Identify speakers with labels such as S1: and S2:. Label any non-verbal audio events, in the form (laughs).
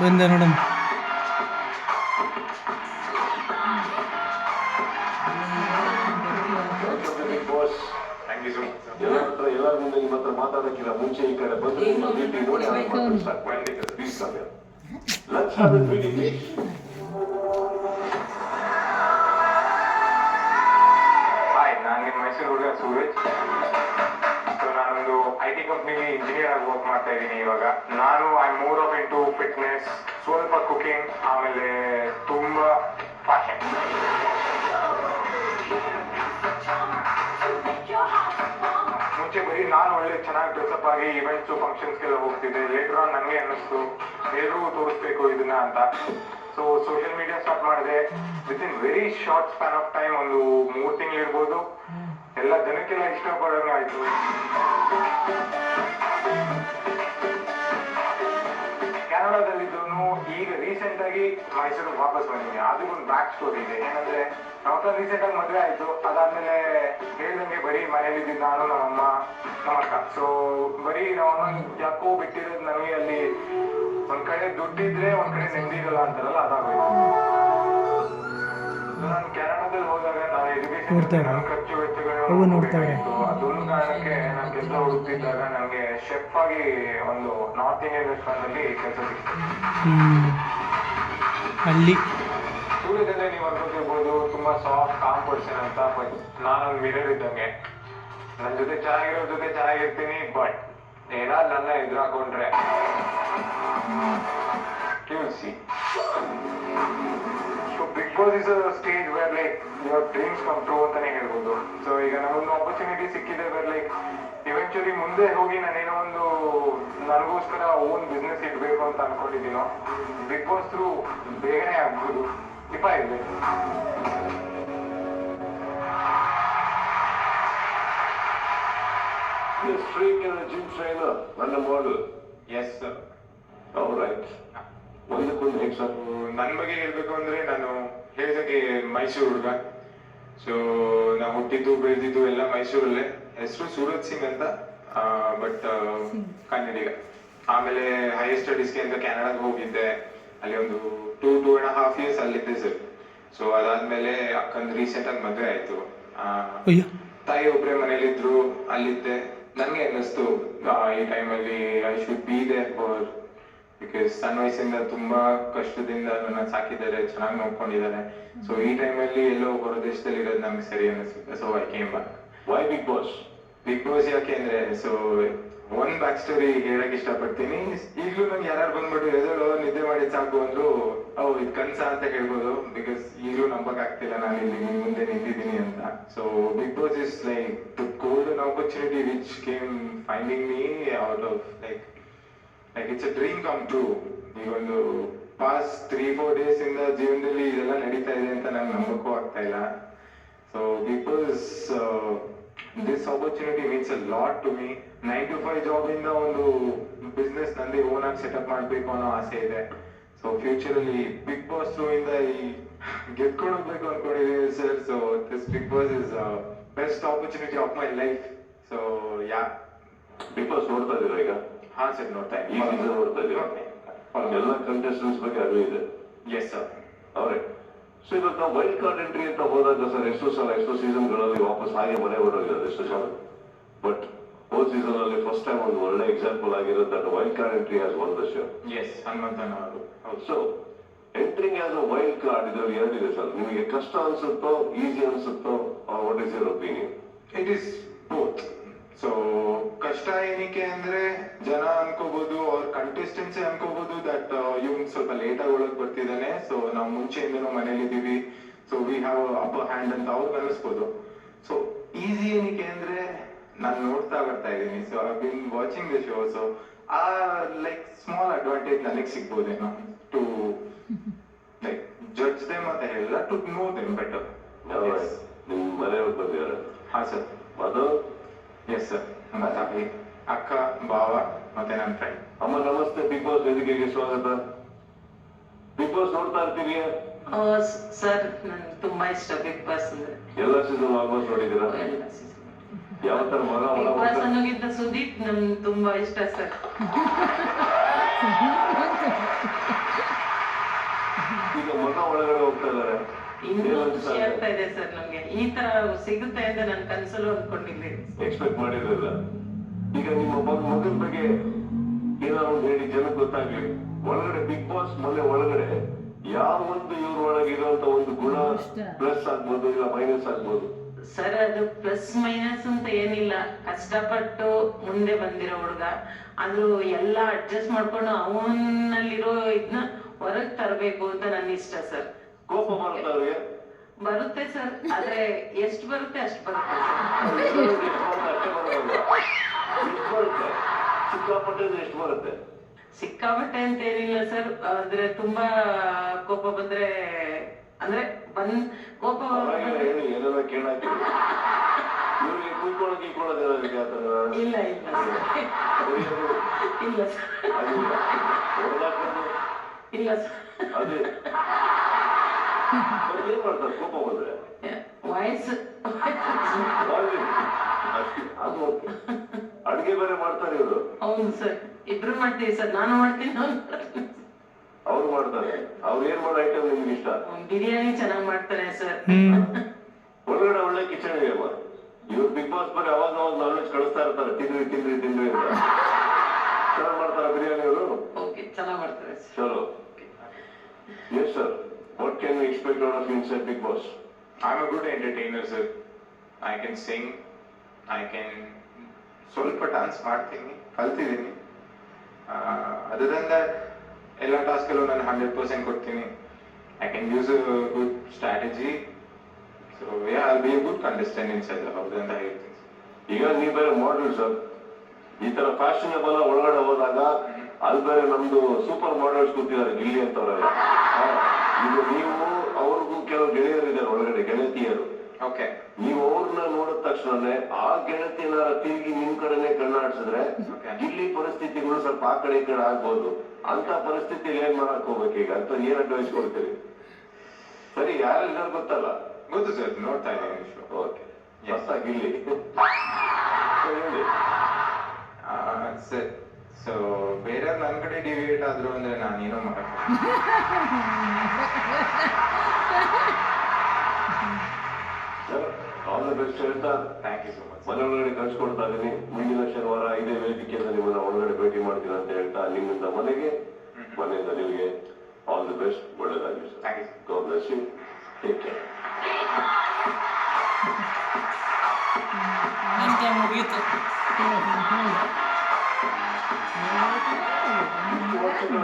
S1: ಬಂದೆ ನೋಡಮ್ಮ.
S2: ಎಲ್ಲರ ಮುಂದೆ ಮುಂಚೆ ಈ ಕಡೆ ಬಂದು ನಿಮ್ಮ
S3: ಆಗಿ ವರ್ಕ್ ಮಾಡ್ತಾ ಇದ್ದೀನಿ ಇವಾಗ. ನಾನು I more of into fitness ಸ್ವಲ್ಪ ಕುಕಿಂಗ್ ಆಮೇಲೆ ತುಂಬಾ ಫ್ಯಾಷನ್ ಮುಂಚೆ ಬರೀ ನಾನು ಒಳ್ಳೆ ಚೆನ್ನಾಗಿ ಡ್ರೆಸ್ಅಪ್ ಆಗಿ ಇವೆಂಟ್ಸ್ ಫಂಕ್ಷನ್ಸ್ಗೆಲ್ಲ ಹೋಗ್ತಿದ್ದೆ. ಲೇಟರ್ ಆನ್ ನನಗೆ ಅನ್ನಿಸ್ತು ಎಲ್ರಿಗೂ ತೋರಿಸ್ಬೇಕು ಇದನ್ನ ಅಂತ. ಸೊ ಸೋಷಿಯಲ್ ಮೀಡಿಯಾ ಸ್ಟಾರ್ಟ್ ಮಾಡಿದೆ. With in very short span of time ಒಂದು ಮೂರು ತಿಂಗಳಿರ್ಬೋದು ಎಲ್ಲ ಜನಕ್ಕೆಲ್ಲ ಇಷ್ಟಪಡೋಂಗೆ ಮೈಸೂರಿಗೆ ವಾಪಸ್ ಬಂದಿದ್ದೀನಿ ಅದು ಒಂದು ಬ್ಯಾಕ್ ಸ್ಟೋರಿ ಇದೆ. ಏನಂದ್ರೆ ನಮ್ಮ ರೀಸೆಂಟ್ ಆಗಿ ಮದುವೆ ಆಯ್ತು. ಅದಾದ್ಮೇಲೆ ಹೇಳ್ದಂಗೆ ಬರೀ ಮನೇಲಿ ಇದ್ದಿದ್ದು ನಾನು ನಮ್ಮಮ್ಮ ನಮ್ಮಕ್ಕ ಸೊ ಬರೀ ನಮ್ಮಮ್ಮ ಯಾಕೋ ಬಿಟ್ಟಿರೋದು ನನಗೆ ಅಲ್ಲಿ ಒಂದ್ ಕಡೆ ದುಡ್ಡಿದ್ರೆ ಒಂದ್ ಕಡೆ ನೆಮ್ಮದಿ ಇರಲ್ಲ ಅಂತಾರಲ್ಲ ಅದಾಗೋಯ್ತು. ನಾನು ಕೆನಡಾದಲ್ಲಿ ಹೋದಾಗ ನಾನು ಎಜುಕೇಶನ್
S1: ನೋಡ್ತಾರಾ?
S3: ಖರ್ಚು ವೆಚ್ಚಗಳನ್ನ
S1: ಅವು ನೋಡ್ತಾವೆ.
S3: ಅದೊಂದು ಕಾರಣಕ್ಕೆ ನಾನು ಕೆಲಸ ಹುಡುಕ್ತಿದ್ದಾಗ ನನಗೆ ಶೆಫ್ ಆಗಿ ಒಂದು ನಾರ್ತ್ ಇಂಡಿಯನ್ ರೆಸ್ಟೋರೆಂಟ್ ಅಲ್ಲಿ ಕೆಲಸ ಸಿಕ್ತು.
S1: ಅಲ್ಲಿ.
S3: ಸೂರ್ಯದಲ್ಲೇ ನೀವು ಅನ್ಕೋತಿರ್ಬೋದು, ತುಂಬಾ ಸಾಫ್ಟ್ ಕಾಮ್ ಅಂತ ಬಟ್ ನಾನೊಂದು ಮಿರರ್ ಇದ್ದಂಗೆ. ನನ್ನ ಜೊತೆ ಚೆನ್ನಾಗಿರೋ ಜೊತೆ ಚೆನ್ನಾಗಿರ್ತೀನಿ ಬಟ್ ಏನಾದ್ರು ನನ್ನ ಎದುರು ಹಾಕೊಂಡ್ರೆ see Bigg Boss is a stage where like your dreams come true ಅಂತಾನೆ ಹೇಳ್ಬೋದು. ಸೊ ಈಗ ನಮಗೊಂದು ಆಪರ್ಚುನಿಟಿ ಸಿಕ್ಕಿದೆ ವೇರ್ ಲೈಕ್ ಇವೆಂಚುಲಿ ಮುಂದೆ ಹೋಗಿ ನಾನೇನೋ ಒಂದು, ನನಗೋಸ್ಕರ ಓನ್ ಬಿಸ್ನೆಸ್ ಇಡಬೇಕು ಅಂತ ಅನ್ಕೊಂಡಿದ್ದೀನೋ? ಬಿಗ್ ಬಾಸ್ ಥ್ರೂ ಬೇಗನೆ ಆಗ್ಬೋದು. ಇಫ ಇದೆ.
S2: Yes, freak and a gym trainer. and a model.
S3: Yes sir
S2: All right. ಒಂದಕ್ಕೊಂದು ಹೇಗೆ ಸರ್
S3: ನನ್ನ ಬಗ್ಗೆ ಹೇಳ್ಬೇಕು ಅಂದ್ರೆ ನಾನು ಹೇಳಿದಾಗೆ ಮೈಸೂರು ಹುಡುಗ. ಸೊ ನಾವು ಹುಟ್ಟಿದ್ದು ಬೆಳೆದಿದ್ದು ಎಲ್ಲ ಮೈಸೂರಲ್ಲೇ. ಹೆಸರು ಸೂರಜ್ ಸಿಂಗ್ ಅಂತ. ಬಟ್ ಕನ್ನಡಿಗ. ಆಮೇಲೆ ಹೈಯರ್ ಸ್ಟಡೀಸ್ಗೆ ಅಂತ ಕೆನಡಾಗೆ ಹೋಗಿದ್ದೆ. ಅಲ್ಲಿ ಒಂದು two two and half years ಅಲ್ಲಿದ್ದೆ sir so ಅದಾದ್ಮೇಲೆ ಅಕ್ಕಂದು ರೀಸೆಂಟ್ ಆಗಿ ಮದುವೆ ಆಯ್ತು. ತಾಯಿ ಒಬ್ರೆ ಮನೇಲಿದ್ರು ಅಲ್ಲಿದ್ದೆ. ನನಗೆ ಅನ್ನಿಸ್ತು ಆ, ಈ ಟೈಮಲ್ಲಿ I should be there for because ಸಣ್ಣ ವಯಸ್ಸಿಂದ ತುಂಬಾ ಕಷ್ಟದಿಂದ ನನ್ನ ಸಾಕಿದ್ದಾರೆ ಚೆನ್ನಾಗಿ ನೋಡ್ಕೊಂಡಿದ್ದಾರೆ. ಸೊ ಈ ಟೈಮಲ್ಲಿ ಎಲ್ಲೋ ಹೊರ ದೇಶದಲ್ಲಿ ಇರೋದು ನಮ್ಗೆ ಸರಿ ಅನ್ನಿಸುತ್ತೆ. So I came back
S2: why Bigg Boss
S3: Bigg Boss ಯಾಕೆ ಅಂದ್ರೆ ಸೊ ಒಂದ್ ಬ್ಯಾಕ್ ಸ್ಟೋರಿ ಹೇಳಕ್ ಇಷ್ಟಪಡ್ತೀನಿ. ಈಗಲೂ ನಂಗೆ ಯಾರು ಬಂದ್ಬಿಟ್ಟು ಎದುರು ನಿದ್ದೆ ಮಾಡಿ ಸಾಕು ಅಂದ್ರು, ಅವು ಇದು ಕನ್ಸ ಅಂತ ಹೇಳ್ಬೋದು ಬಿಕಾಸ್ ಈಗಲೂ ನಂಬಕ್ ಆಗ್ತಿಲ್ಲ ನಾನು ಇಲ್ಲಿ ಮುಂದೆ ನಿಂತಿದ್ದೀನಿ ಅಂತ. So Bigg Boss is like the golden opportunity which came finding me out of like like it's a dream come true ಈಗ ಒಂದು ಪಾಸ್ ತ್ರೀ ಫೋರ್ ಡೇಸ್ ಇಂದ ಜೀವನದಲ್ಲಿ ಇದೆಲ್ಲ ನಡೀತಾ ಇದೆ ಅಂತ ನಂಗೆ ನಂಬಕ್ಕೂ ಆಗ್ತಾ ಇಲ್ಲ. So because this opportunity means a lot to me nine to five job ಇಂದ ಒಂದು ಬಿಸ್ನೆಸ್ ನಂದೇ ಓನ್ ಆಗಿ ಸೆಟಪ್ ಮಾಡ್ಬೇಕು ಅನ್ನೋ ಆಸೆ ಇದೆ. ಸೊ ಫ್ಯೂಚರ್ ಅಲ್ಲಿ ಬಿಗ್ ಬಾಸ್ ಥ್ರೂ ಇಂದ ಈ ಗೆದ್ಕೊಂಡು ಹೋಗ್ಬೇಕು ಅನ್ಕೊಂಡಿದ್ದೀನಿ sir so this Bigg Boss is best opportunity of my life so yeah
S2: Bigg Boss ನೋಡ್ತಾ ಇದ್ದೀರಾ ಈಗ?
S3: ಹಾ ಸರ್ ನೋಡ್ತಾ
S2: ಈ ಸೀಸನ್ ನೋಡ್ತಾ ಇದ್ದೀರಾ? ಎಲ್ಲ ಕಂಟೆಸ್ಟೆಂಟ್ಸ್ ಬಗ್ಗೆ ಅರಿವು ಇದೆ?
S3: ಎಸ್ ಸರ್
S2: ಅವರೇ ಸೊ ಇವತ್ತು ನಾವು ವೈಲ್ಡ್ ಕಾರ್ಡ್ ಎಂಟ್ರಿ ಅಂತ ಹೋದಾಗ ಸರ್ ಎಷ್ಟೋ ಸಲ ಎಷ್ಟೋ ಸೀಸನ್ಗಳಲ್ಲಿ ವಾಪಸ್ ಹಾಗೆ ಮನೆ ಬರೋದಿಲ್ಲ ಎಷ್ಟೋ ಸಲ. ಬಟ್ ಹೋದ್ ಸೀಸನ್ ಅಲ್ಲಿ ಫಸ್ಟ್ ಟೈಮ್ ಒಂದು ಒಳ್ಳೆ ಎಕ್ಸಾಂಪಲ್ ಆಗಿರೋದು that wild card entry as one the show
S3: yes ಹನುಮಂತನ ಅವರು
S2: so entering as a wild card ಇದ್ರಲ್ಲಿ ಎರಡಿದೆ ಸರ್ ನಿಮಗೆ ಕಷ್ಟ ಅನ್ಸುತ್ತೋ easy ಅನ್ಸುತ್ತೋ what is your opinion
S3: it is both so ಕಷ್ಟ ಏನಕ್ಕೆ ಅಂದ್ರೆ ಜನ ಅನ್ಕೋಬಹುದು ಅವ್ರ ಕಂಟೆಸ್ಟೆನ್ಸಿ ಅನ್ಕೋಬಹುದು ದಟ್ ಇವ್ನ್ ಸ್ವಲ್ಪ ಲೇಟ್ ಆಗಿ ಒಳಗ್ ಬರ್ತಿದ್ದಾನೆ ಸೊ ನಾವು ಮುಂಚೆಯಿಂದನೂ ಮನೇಲಿ ಇದೀವಿ so we have upper hand ಅಂತ ಅವ್ರಿಗೆ ಅನಿಸ್ಬೋದು ಸೊ ಈಸಿ ಏನಕ್ಕೆ ಅಂದ್ರೆ ನಾನು ನೋಡ್ತಾ ಬರ್ತಾ ಇದ್ದೀನಿ. So I been watching the show so uh like small advantage ನನಗೆ ಸಿಗ್ಬೋದೇನೋ ಟು ಲೈಕ್ ಜಡ್ಜ್ ದೇಮ್ ಅಂತ ಹೇಳಿಲ್ಲ ಟು ನೋ ದೆಮ್ ಬೆಟರ್
S2: ನಿಮ್ ಮನೆಯವ್ರು ಬಂದಿದ್ದಾರೆ
S3: ಹಾ ಸರ್
S2: ಮಧು
S3: ಎಸ್ ಸರ್ ನಮ್ಮ ತಾಯಿ ಅಕ್ಕ ಭಾವ ಮತ್ತೆ ನನ್ನ ಫ್ರೆಂಡ್
S2: ಅಮ್ಮ ನಮಸ್ತೆ. ಬಿಗ್ ಬಾಸ್ ವೇದಿಕೆಗೆ ಸ್ವಾಗತ. ಬಿಗ್ ಬಾಸ್ ನೋಡ್ತಾ ಇರ್ತೀರಿ?
S4: ಆ, ಸ್- ಸರ್ ನನ್ಗೆ ತುಂಬಾ ಇಷ್ಟ ಬಿಗ್ ಬಾಸ್ ಅಂದ್ರೆ.
S2: ಎಲ್ಲ ಸೀಸನ್ ಆಲ್ಮೋಸ್ಟ್ ನೋಡಿದ್ದೀರಾ?
S4: ಎಲ್ಲ season.
S2: ಯಾವ ತರ ಮಗ
S4: ಬಿಗ್ ಬಾಸ್ ಸುದೀಪ್ ನಮ್ಗೆ ತುಂಬಾ ಇಷ್ಟ ಸರ್.
S2: ಈಗ ಮಗ ಒಳಗಡೆ ಹೋಗ್ತಾ ಇದ್ದಾರೆ
S4: ಇನ್ನೂ ಖುಷಿ ಆಗ್ತಾ ಇದೆ ಸರ್ ನಮ್ಗೆ. ಈ ತರ ಸಿಗುತ್ತೆ ಅಂತ ನಾನು ಕನ್ಸಲ್ಲೂ ಅನ್ಕೊಂಡಿದ್ದೀನಿ.
S2: ಎಕ್ಸ್ಪೆಕ್ಟ್ ಮಾಡಿರಲಿಲ್ಲ. ಈಗ ನಿಮ್ಮ ಮಗ ಮಗನ ಬಗ್ಗೆ ಏನಾದ್ರು ಒಂದು ಹೇಳಿ ಜನಕ್ಕೆ ಗೊತ್ತಾಗ್ಲಿ. ಒಳಗಡೆ ಬಿಗ್ ಬಾಸ್ ಮನೆ ಒಳಗಡೆ ಯಾವ ಒಂದು ಇವ್ರ ಒಳಗೆ ಇರುವಂತ ಒಂದು ಗುಣ ಪ್ಲಸ್ ಆಗ್ಬೋದು ಇಲ್ಲ ಮೈನಸ್ ಆಗ್ಬೋದು?
S4: ಸರ್ ಅದು ಪ್ಲಸ್ ಮೈನಸ್ ಅಂತ ಏನಿಲ್ಲ. ಕಷ್ಟಪಟ್ಟು ಮುಂದೆ ಬಂದಿರೋ ಹುಡುಗ. ಅದು ಎಲ್ಲ ಅಡ್ಜಸ್ಟ್ ಮಾಡ್ಕೊಂಡು ಅವನಲ್ಲಿರೋ ಇದನ್ನ ಹೊರಗ್ ತರಬೇಕು ಅಂತ ನನ್ನ ಇಷ್ಟ ಸರ್.
S2: ಕೋಪ ಬರುತ್ತೆ ಅವ್ರಿಗೆ
S4: ಬರುತ್ತೆ ಸರ್ ಆದ್ರೆ ಎಷ್ಟು ಬರುತ್ತೆ ಅಷ್ಟು ಬರುತ್ತೆ.
S2: ಎಷ್ಟು ಸಿಕ್ಕಾಪಟ್ಟೆ ಎಷ್ಟು ಬರುತ್ತೆ?
S4: ಸಿಕ್ಕಾಪಟ್ಟೆ ಅಂತ ಏನಿಲ್ಲ ಸರ್. ಆದ್ರೆ ತುಂಬಾ ಕೋಪ ಬಂದ್ರೆ ಅಂದ್ರೆ ಬಂದ್ ಕೋಪ
S2: ಏನಾರ ಕೇಳಾಕಿ ಇವ್ರಿಗೆ ಕೂತ್ಕೊಳ್ಳೋಕೆ
S4: ಇಲ್ಲ ಇಲ್ಲ. ಇಲ್ಲ ಇಲ್ಲ
S2: ಅದೇ. ಏನ್ ಮಾಡ್ತಾರೆ? ಕೋಪ ಬಂದ್ರೆ. ಅದು ಅಡುಗೆ ಬೇರೆ ಮಾಡ್ತಾರೆ ಇವರು.
S4: ಹೌದು ಸರ್. ಇಬ್ರು ಮಾಡ್ತೀವಿ ಸರ್. ನಾನು ಮಾಡ್ತಾನೆ.
S2: ಅವ್ರು ಮಾಡ್ತಾರೆ. ಅವ್ರು ಏನ್ ಮಾಡೋ ಐಟಮ್ ನಿಮ್ಗೆ ಇಷ್ಟ?
S4: ಬಿರಿಯಾನಿ ಚೆನ್ನಾಗಿ ಮಾಡ್ತಾರೆ ಸರ್.
S2: ಒಳಗಡೆ ಒಳ್ಳೆ ಕಿಚನ್ ಇದೆ ಅಮ್ಮ ಇವ್ರು ಬಿಗ್ ಬಾಸ್ ಬರೀ ಅವಾಗ ಅವಾಗ ನಾಲೆಜ್ ಕಳಿಸ್ತಾ ಇರ್ತಾರೆ ತಿಂದ್ರಿ ತಿಂದ್ರಿ ತಿಂದ್ರಿ ಅಂತ. ಚೆನ್ನಾಗಿ ಮಾಡ್ತಾರ ಬಿರಿಯಾನಿ ಅವರು?
S4: ಓಕೆ ಚೆನ್ನಾಗಿ ಮಾಡ್ತಾರೆ
S2: ಚಲೋ. Yes sir what can expect out of inside Bigg Boss
S3: I am a good entertainer sir I can sing I can ಸ್ವಲ್ಪ ಡಾನ್ಸ್ ಮಾಡ್ತೀನಿ ಕಲ್ತಿದ್ದೀನಿ. ಅದರಿಂದ ಎಲ್ಲ ಟಾಸ್ಕಲ್ಲೂ ನಾನು ಹಂಡ್ರೆಡ್ ಪರ್ಸೆಂಟ್ ಕೊಡ್ತೀನಿ. I can use good strategy so yeah I be good contestant inside ಅಂತ ಹೇಳ್ತೀನಿ.
S2: ಈಗ ನೀವು ಬೇರೆ ಮಾಡಲ್ ಸರ್ ಈ ತರ ಫ್ಯಾಷನಬಲ್ ಒಳಗಡೆ ಹೋದಾಗ ಅಲ್ಲಿ ಬೇರೆ ನಮ್ದು ಸೂಪರ್ ಮಾಡೆಲ್ಸ್ ಕೂತಿದ್ದಾರೆ, ಗಿಲ್ಲಿ ಅಂತವ್ರೆ. ಈಗ ನೀವು, ಅವ್ರಿಗೂ ಕೆಲವು ಗೆಳೆಯರಿದ್ದಾರೆ ಒಳಗಡೆ, ಗೆಳತಿಯರು. ನೀವು ಅವ್ರನ್ನ ನೋಡಿದ ತಕ್ಷಣನೇ ಆ ಗೆಳತಿನ ತಿರುಗಿ ನಿಮ್ ಕಡೆನೆ ಕಣ್ಣಾಡ್ಸಿದ್ರೆ ಇಲ್ಲಿ ಪರಿಸ್ಥಿತಿಗಳು ಸ್ವಲ್ಪ ಆ ಕಡೆ ಈ ಕಡೆ ಆಗ್ಬೋದು. ಅಂತ ಪರಿಸ್ಥಿತಿಲಿ ಏನ್ ಮಾಡಕ್ ಈಗ? ಅಂತ ಏನ್ ಅಡ್ವೈಸ್ ಕೊಡ್ತೀರಿ ಸರಿ ಯಾರೆಲ್ಲರೂ ಗೊತ್ತಲ್ಲ?
S3: ಗೊತ್ತು ಸರ್ ನೋಡ್ತಾ ಇದ್ದೀನಿ
S2: ಓಕೆ.
S3: ಎಸ್
S2: ಆಗಿಲ್ಲಿ ಗಿಲ್ಲಿ. ಹೇಳಿ.
S3: ಸರ್ ಸೊ ಬೇರೆ ನನ್ ಕಡೆ ಡಿವಿಯೇಟ್ ಆದ್ರು ಅಂದ್ರೆ ನಾನೇನೋ ಮಾಡಕ್ಕೆ (laughs)
S2: ಬೆಸ್ಟ್ ಹೇಳ್ತಾ
S3: ಥ್ಯಾಂಕ್ ಯು ಸೊ ಮಚ್
S2: ಮನೆ ಒಳಗಡೆ ಕಳ್ಸಿಕೊಡ್ತಾ ಇದ್ದೀನಿ. ಮುಂದಿನ ಶನಿವಾರ ಇದೇ ವೇದಿಕೆಯಿಂದ ನಿಮ್ಮನ್ನ ಒಳಗಡೆ ಭೇಟಿ ಮಾಡ್ತೀನಿ ಅಂತ ಹೇಳ್ತಾ ನಿಮ್ಮಿಂದ ಮನೆಗೆ ಮನೆಯಿಂದ ನಿಮಗೆ all the best ಒಳ್ಳೇದಾಗಿ sir
S3: thank you
S2: god you. Take care.
S1: ಅಷ್ಟೇ ಮುಗೀತು
S2: ವರ್ಷಗಳ